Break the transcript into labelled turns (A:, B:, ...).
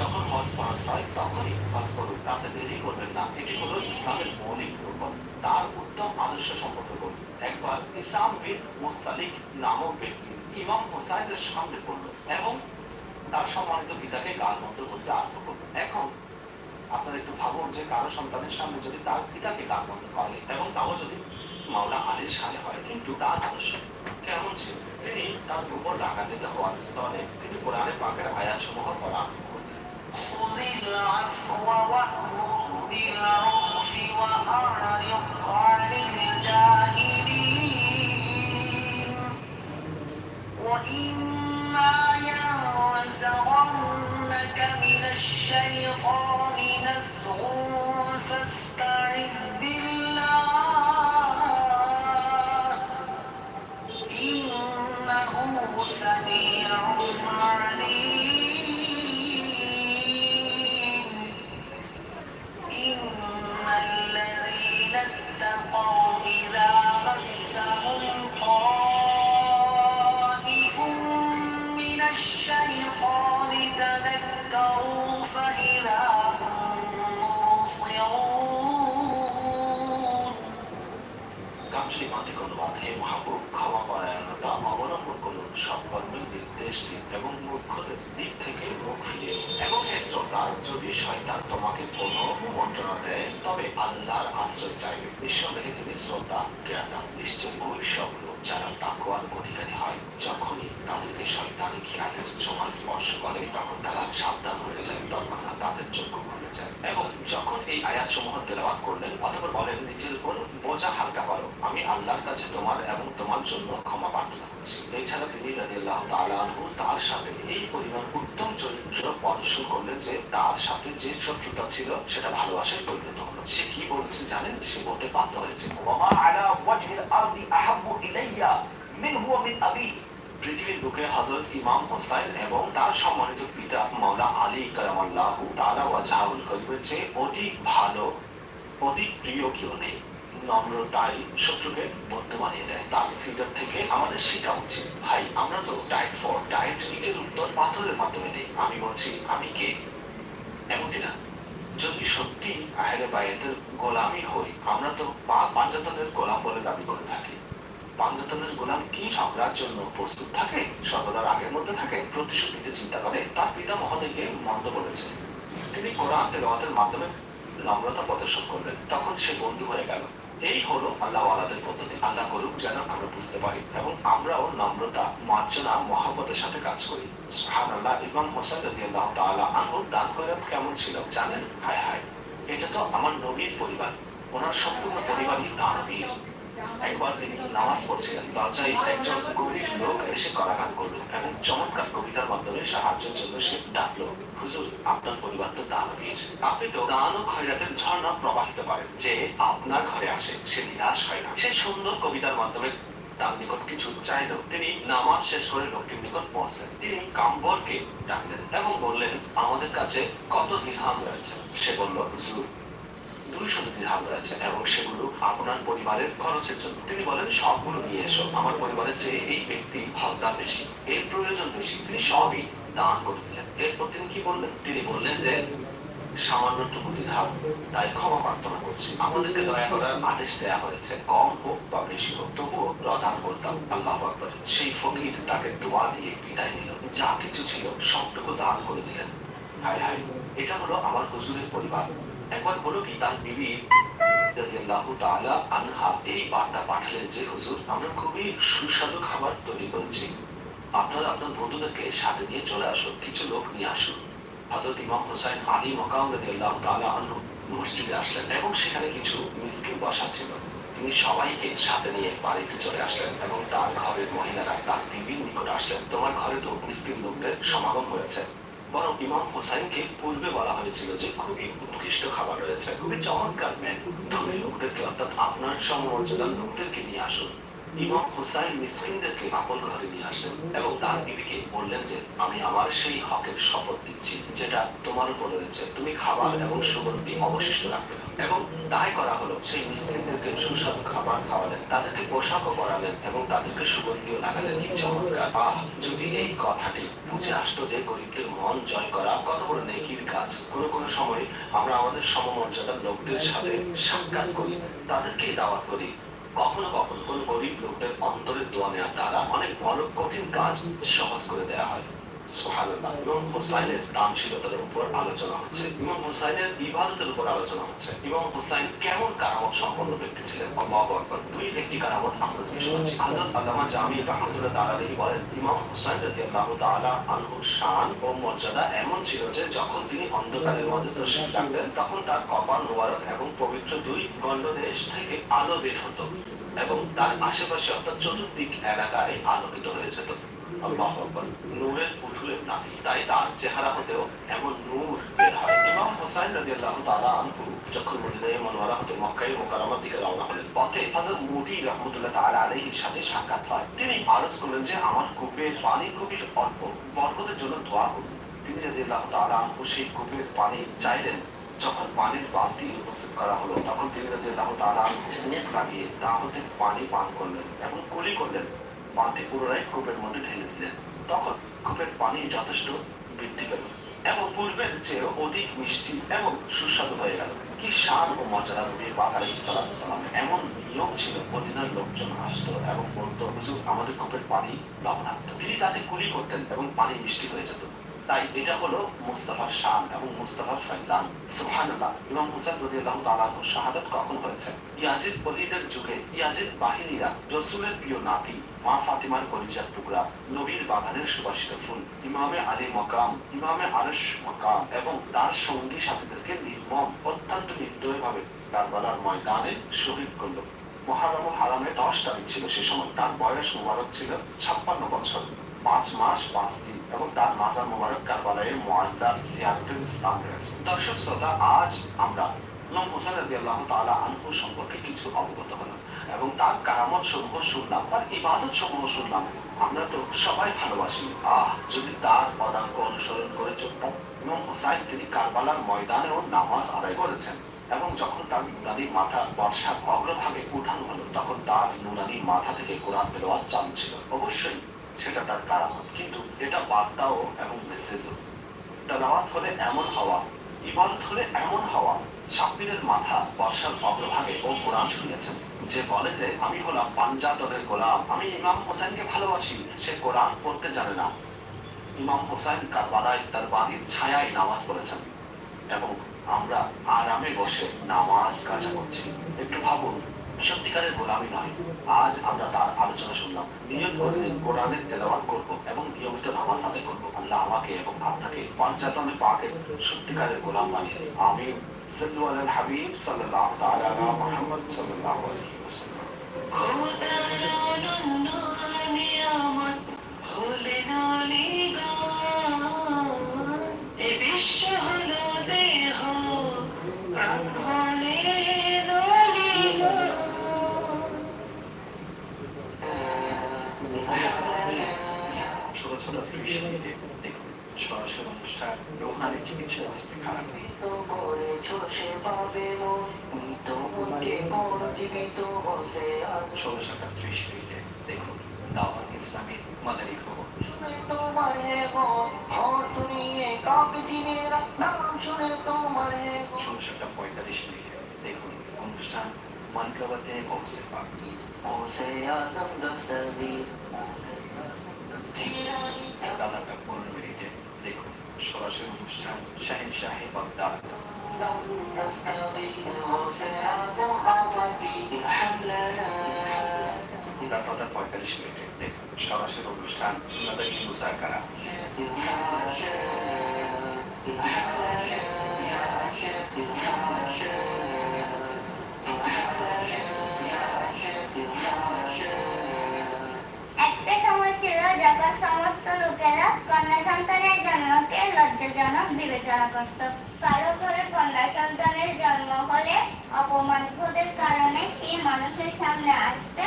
A: যখন হজ ফরজ হয়, তখনই হজ করুন। তাতে দেরি করবেন না। এটি হলো ইসলামের মৌলিক রূপন তার উত্তম আদর্শ সম্পর্কে বলুন। একবার ইসাম বিন মুস্তালিক নামক ব্যক্তি ইমাম হোসাইনের সামনে পড়ল এবং তার সম্মানিত পিতাকে গাল মন্দ করতে আরম্ভ করল। এখন আপনারা একটু ভাবুন যে কারও সন্তানের সামনে যদি তার পিতাকে গাল মন্দ করে এবং তাও যদি মাওলা আলীর সামনে হয়, কিন্তু তার আদর্শ কেমন ছিল? তিনি তার উপর ডাকাতিতে হওয়ার স্তরে তিনি কোরআনে পাকের আয়াত সমূহ পড়া
B: بالعفو وأمر بالعرف
A: ক্ষমা অবলম্বন করুন নির্দেশ দিন এবং মূর্খদের দিক থেকে মুখ দিন। এবং হে শ্রোতা যদি শয়তান তোমাকে কোনো মন্ত্রণা দেয় তবে আল্লাহর আশ্রয় চাইবে নিঃসন্দেহে তিনি শ্রোতা জ্ঞাতা নিশ্চয় ওই সব লোক যারা তাকওয়ার অধিকারী হয় যখনই তাদেরকে শয়তান খেয়ালের ছোঁয়া স্পর্শ করে তখন তারা সাবধান যখন এই আয়াত করলেন অথবা বলেন নিজের উপর বোঝা হালকা আমি আল্লাহর কাছে তোমার এবং তোমার জন্য ক্ষমা প্রার্থনা এছাড়া তিনি রাদিয়াল্লাহু তাআলা তার সাথে এই পরিমাণ উত্তম চরিত্র প্রদর্শন করলেন যে তার সাথে যে শত্রুতা ছিল, সেটা ভালোবাসায় পরিণত হলো। সে কি বলেছে জানেন? সে বলতে বাধ্য হয়েছে। ওমা আলা ওয়াজহিল আরদি আহাব্বু ইলাইয়া পৃথিবীর বুকে হজরত ইমাম হোসাইন এবং তার সম্মানিত পিতা মাওলা আলী কালামাল্লাহু তারা ওয়াজাহুল করিমের চেয়ে অধিক ভালো, অধিক প্রিয় কেউ নেই। নম্রতাই শত্রুকে বদ্ধ বানিয়ে দেয়। তার সিটার থেকে আমাদের শেখা উচিত ভাই, আমরা তো ডায়েট ফর ডায়েট ইটের উত্তর পাথরের মাধ্যমে দিই। আমি বলছি, আমি কে? এমনটি না। যদি সত্যি আহলে বায়াতের গোলামি হই আমরা তো পা- পাঞ্জাতনের গোলাম বলে দাবি করে থাকি। পাঞ্জাতনের গোলাম কি ঝগড়ার জন্য প্রস্তুত থাকে সর্বদা আগের মধ্যে থাকে প্রতিশোধ নিতে চিন্তা করে, তার পিতা মহোদয়কে মন্দ বলেছে। তিনি কোরআন তেলাওয়াতের মাধ্যমে নম্রতা প্রদর্শন করলেন, তখন সে বন্ধু হয়ে গেল। এই হলো আল্লাহ আলাদের পদ্ধতি। আল্লাহ করুক যেন আমরা বুঝতে পারি এবং আমরাও নম্রতা, মার্জনা, মহাব্বতের সাথে কাজ করি। সুহান আল্লাহ ইমাম হোসেন রাজি আল্লাহ তাআলা আনহুর দান খয়রাত কেমন ছিল? জানেন? হায় হায়, এটা তো আমার নবীর পরিবার। ওনার সম্পূর্ণ পরিবারই দানবীর। একবার তিনি নামাজ পড়ছিলেন। দরজায় একজন গরিব লোক এসে করাঘাত করল এবং চমৎকার কবিতার মাধ্যমে সাহায্যের জন্য সে ডাকলো, হুজুর, আপনার পরিবার তো দানবীর আপনি তো দান ও খয়রাতের ঝর্ণা প্রবাহিত করেন যে আপনার ঘরে আসে, সে নিরাশ হয় না। সে সুন্দর কবিতার মাধ্যমে তার নিকট কিছু চাইল। তিনি নামাজ শেষ করে লোকটির নিকট পৌঁছলেন। তিনি কাম্বরকে ডাকলেন এবং বললেন, আমাদের কাছে কত দিরহাম রয়েছে। সে বলল, হুজুর দুইশো দিরহাম রয়েছে এবং সেগুলো আপনার পরিবারের খরচের জন্য। তিনি বলেন, সবগুলো নিয়ে এসো। আমার পরিবারের চেয়ে এই ব্যক্তি হকদার বেশি, এর প্রয়োজন বেশি। তিনি সবই দান করে দিলেন। এরপর তিনি কি বললেন? তিনি বললেন যে সামান্যটুকু দিরহাম তাই ক্ষমা প্রার্থনা করছি। আমাদেরকে দয়া করার আদেশ দেয়া হয়েছে, কম হোক বা বেশি হোক। তবুও প্রদান করতাম আল্লাহ আকবর, সেই ফকির তাকে দোয়া দিয়ে বিদায় নিল। যা কিছু ছিল সবটুকু দান করে দিলেন। হায় হায়, এটা হলো আমার হুজুরের পরিবার। একবার হলো কি? তার বিবি এই বার্তা পাঠালেন যে, হুজুর, আমরা খুবই সুস্বাদু খাবার তৈরি করেছি। আপনারা আপনার বন্ধুদেরকে সাথে নিয়ে চলে আসুন, কিছু লোক নিয়ে আসুন। ইমাম আলী মকাম রাদিয়াল্লাহু তাআলা আনহু মসজিদে আসলেন এবং সেখানে কিছু মিসকিন বসা ছিল। তিনি সবাইকে সাথে নিয়ে বাড়িতে চলে আসলেন এবং তার ঘরের মহিলারা তার বিবির নিকট আসলেন। তোমার ঘরে তো মিসকিন লোকদের সমাগম হয়েছে। বরং ইমাম হোসাইনকে পূর্বে বলা হয়েছিল যে খুবই উৎকৃষ্ট খাবার রয়েছে। খুবই চমৎকার ম্যান ধনী লোকদেরকে অর্থাৎ আপনার সমমর্যাদার লোকদেরকে নিয়ে আসুন। ইমাম হোসাইন মিসকিনদেরকে আপন ঘরে নিয়ে আসলেন এবং তার বিবিকে বললেন যে, আমি আমার সেই হকের শপথ দিচ্ছি, যেটা তোমার উপর রয়েছে। তুমি খাবার এবং সুগন্ধি অবশিষ্ট রাখবে এবং তাই করা হলো, সেই মিসকিনদেরকে সুস্বাদু খাবার খাওয়ালেন, তাদেরকে পোশাকও পরালেন এবং তাদেরকে সুগন্ধিও লাগালেন। কি চমৎকার। আহ, যদি এই কথাটি বুঝে আসতো যে গরিবদের মন জয় করা কত বড় নেকির কাজ, কোনো কোনো সময় আমরা আমাদের সমমর্যাদার লোকদের সাথে সাক্ষাৎ করি তাদেরকে দাওয়াত করি। কখনো কখনো কোন গরিব লোকদের অন্তরের দোয়া নেওয়ার দ্বারা অনেক বড় কঠিন কাজ সহজ করে দেওয়া হয়। ইমাম হুসাইনের দানশীলতার উপর আলোচনা হচ্ছে। ইমাম হুসাইনের ইবাদতের উপর আলোচনা হচ্ছে। ইমাম হুসাইন কেমন কারামত সম্পন্ন ব্যক্তি ছিলেন? আল্লাহু আকবার। দুই একটি কারামত আমরা আল্লামা জামি আলাইহি বলেন, ইমাম হুসাইন রাদিয়াল্লাহু তাআলা আনহুর শান ও মর্যাদা এমন ছিল যে যখন তিনি অন্ধকারের মাঝে তশরিফ রাখতেন, তখন তার কপাল মোবারক এবং পবিত্র দুই গণ্ডদেশ থেকে আলো বের হতো এবং তার আশেপাশে অর্থাৎ চতুর্দিক এলাকায় আলোকিত হয়ে যেত। আল্লাহু নূরের নাতি তাই তার চেহারা হতেও এমন নূর বের হয়। ইমাম হোসাইন রাদিয়াল্লাহু তাআলা আনহু যখন মদিনায় মনোয়ারা হতে মক্কায় মোকাররমার দিকে রওনা হলেন, পথে হযরত মুদি রাহমাতুল্লাহ তাআলা আলাইহির সাথে সাক্ষাৎ হয়। তিনি আরজ করলেন যে, আমার কূপের পানি খুবই অল্প, বরকতের জন্য দোয়া করুন। তিনি রাদিয়াল্লাহু তাআলা আনহু সেই কূপের পানি চাইলেন। যখন পানির বালতি উপস্থিত করা হলো, তখন তিনি রাদিয়াল্লাহু তাআলা আনহু মুখ লাগিয়ে তা হতে পানি পান করলেন এবং কুলি করলেন। বালতি পুনরায় কূপের মধ্যে ঢেলে দিলেন। তখন কূপের পানি যথেষ্ট বৃদ্ধি পেল। এবং পূর্বের চেয়ে অধিক মিষ্টি এবং সুস্বাদু হয়ে গেল। কি শান ও মজাদার নবী আলাইহিস সালাম এমন নিয়ম ছিল মদিনার লোকজন আসতো এবং বলতো, হুজুর, আমাদের কূপের পানি লবণাক্ত। তিনি তাতে কুলি করতেন এবং পানি মিষ্টি হয়ে যেত। তাই এটা হলো মুস্তাফার শান এবং মুস্তাফার ফাইজান সুবহানাল্লাহ। ইমাম হুসাইন রাদিয়াল্লাহু তাআলা আনহু শাহাদাত কখন হয়েছে? ইয়াজিদ ওলিদের যুগে ইয়াজিদ বাহিনীরা রাসূলের প্রিয় নাতি, মা ফাতিমার কলিজার টুকরা, নবীর বাগানের সুবাসিত ফুল, ইমামে আলী মকাম, ইমামে আরশ মকাম এবং তার সঙ্গী সাথীদেরকে নির্মম, অত্যন্ত নির্দয়ভাবে কারবালার ময়দানে শহীদ করল। মহারম হারামে দশ তারিখ ছিল সে সময়। তার বয়স মোবারক ছিল ছাপ্পান্ন বছর। পাঁচ মাস পাঁচ দিন এবং তার মাজার মোবারক কারবালায় মোয়াল্লার জিয়ারতের স্থান রয়েছে। দর্শক, শ্রোতা, আজ আমরা ইমাম হোসেন রাদিয়াল্লাহু তাআলা আনহু সম্পর্কে কিছু অবগত হলাম এবং তার কারামত সমূহ শুনলাম, তার ইবাদত সমূহ শুনলাম। আমরা তো সবাই ভালোবাসি। আহ, যদি তার পদাঙ্ক অনুসরণ করে চলতাম, ইমাম হোসাইন তিনি কারবালার ময়দানেও নামাজ আদায় করেছেন এবং যখন তার নুরানি মাথা বর্ষার অগ্রভাগে উঠানো হলো, তখন তার নুরানি মাথা থেকে কোরআন তেলাওয়াত চালু ছিল। অবশ্যই সেটা তার কারামত, কিন্তু এটা বার্তাও এবং মেসেজও। তেলাওয়াত হলে এমন হওয়া, ইবাদত হলে এমন হওয়া সাব্বিরের মাথা বর্ষার অগ্রভাগে ও কোরআন শুনেছেন যে বলে যে, আমি হলাম পাঞ্জাতনের গোলাম, আমি ইমাম হোসেনকে ভালোবাসি, সে কোরআন পড়তে জানে না। ইমাম হোসেন কারবালায় তার বাড়ির ছায়ায় নামাজ পড়েছেন এবং আমরা আরামে বসে নামাজ কাজা করছি। একটু ভাবুন সত্যিকারের গোলামি নয়। আজ আমরা তার আলোচনা শুনলাম। নিয়ত প্রতিদিন কোরআনের তেলাওয়াত করব এবং নিয়মিত নামাজ আদায় করব। আল্লাহ আমাকে এবং আপনাকে পঞ্চাতনে পাকের সত্যিকারের গোলাম বানিয়ে দিন। আমিন। সাল্লু আলাল হাবিব সাল্লাল্লাহু তাআলা আলা মুহাম্মদ সাল্লাল্লাহু আলাইহি ওয়াসাল্লাম।
B: আলিগড়।
A: ছোট ছোট দেখুন অনুষ্ঠান রোহানি চিকিৎসা ইস্তেখারা
B: তো করেছ সেভাবে মৃত মনকে পুনর্জীবিত বসে আছো।
A: ষোলোশো ত্রিশ মিনিটে দেখুন দাওয়াত ইসলামী মাদারী খবর
B: শুনে তোমার হে গো, ঘর তুলিয়ে কাঁপে জিনেরা, নাম শুনে তোমার হে গো।
A: ষোলোশো পঁয়তাল্লিশ মিনিটে দেখুন অনুষ্ঠান মানকাবাতে গৌসে পাক
B: বসে আজম। জিলানি
A: রাজাটা পনেরো মিনিটে দেখুন সরাসরি অনুষ্ঠান শাহিন শাহে বাগদাদ। রাত নটা পঁয়তাল্লিশ মিনিটে দেখুন সরাসরি অনুষ্ঠান মাদারী মুসাকারা
B: ইরহাম লানা, ইরহাম
C: লজ্জাজনক বিবেচনা করত কারও ঘরে কন্যা সন্তানের জন্ম হলে অপমান কারণে সেই মানুষের সামনে আসতে